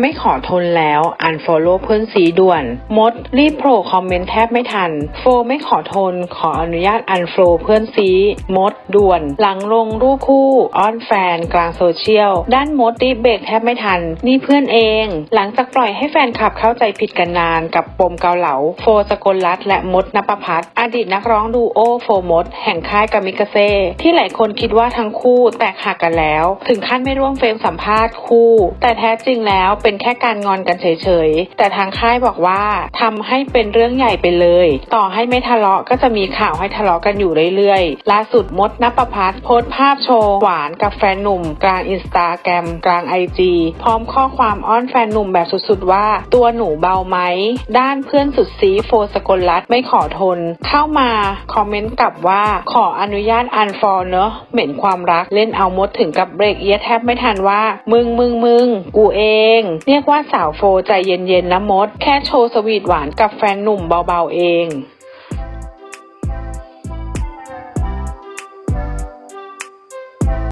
ไม่ขอทนแล้ว unfollow เพื่อนสีด่วน มด รีบโผล่คอมเมนต์แทบไม่ทันโฟไม่ขอทน ขออนุญาต unfollow เพื่อนซีมด ด่วน หลังลงรูปคู่ อ้อนแฟน กลางโซเชียล ด้านมดรีบเบรกแทบไม่ทัน นี่เพื่อนเอง หลังจากปล่อยให้แฟนคลับเข้าใจผิดกันนานกับปมเกาเหลา โฟสกลรัตและมดนปพัฒน์อดีตนักร้องดูโอโฟมด แห่งค่ายกามิกาเซ่ที่หลายคนคิดว่าทั้งคู่แตกหักกันแล้ว ถึงขั้นไม่ร่วมเฟรมสัมภาษณ์คู่ แต่แท้จริงแล้วเป็นแค่การงอนกันเฉยๆ แต่ทางค่ายบอกว่าทำให้เป็นเรื่องใหญ่ไปเลย ต่อให้ไม่ทะเลาะก็จะมีข่าวให้ทะเลาะกันอยู่เรื่อยๆ ล่าสุดมดนปพัฒน์โพสต์ภาพโชว์หวานกับแฟนหนุ่ม กลางอินสตาแกรมกลางไอจีพร้อมข้อความอ้อนแฟนหนุ่มแบบสุดๆ ว่า ตัวหนูเบาไหม ด้านเพื่อนสุดซีโฟสกลรัตไม่ขอทน เข้ามาคอมเมนต์กลับว่าขออนุญาตอันฟอร์เนอะเหม็นความรักเล่นเอามดถึงกับเบรกเอียแทบไม่ทันว่า มึงมึงมึงกูเองเรียกว่าสาวโฟใจเย็นๆนะมด แค่โชว์สวีทหวานกับแฟนหนุ่มเบาๆเอง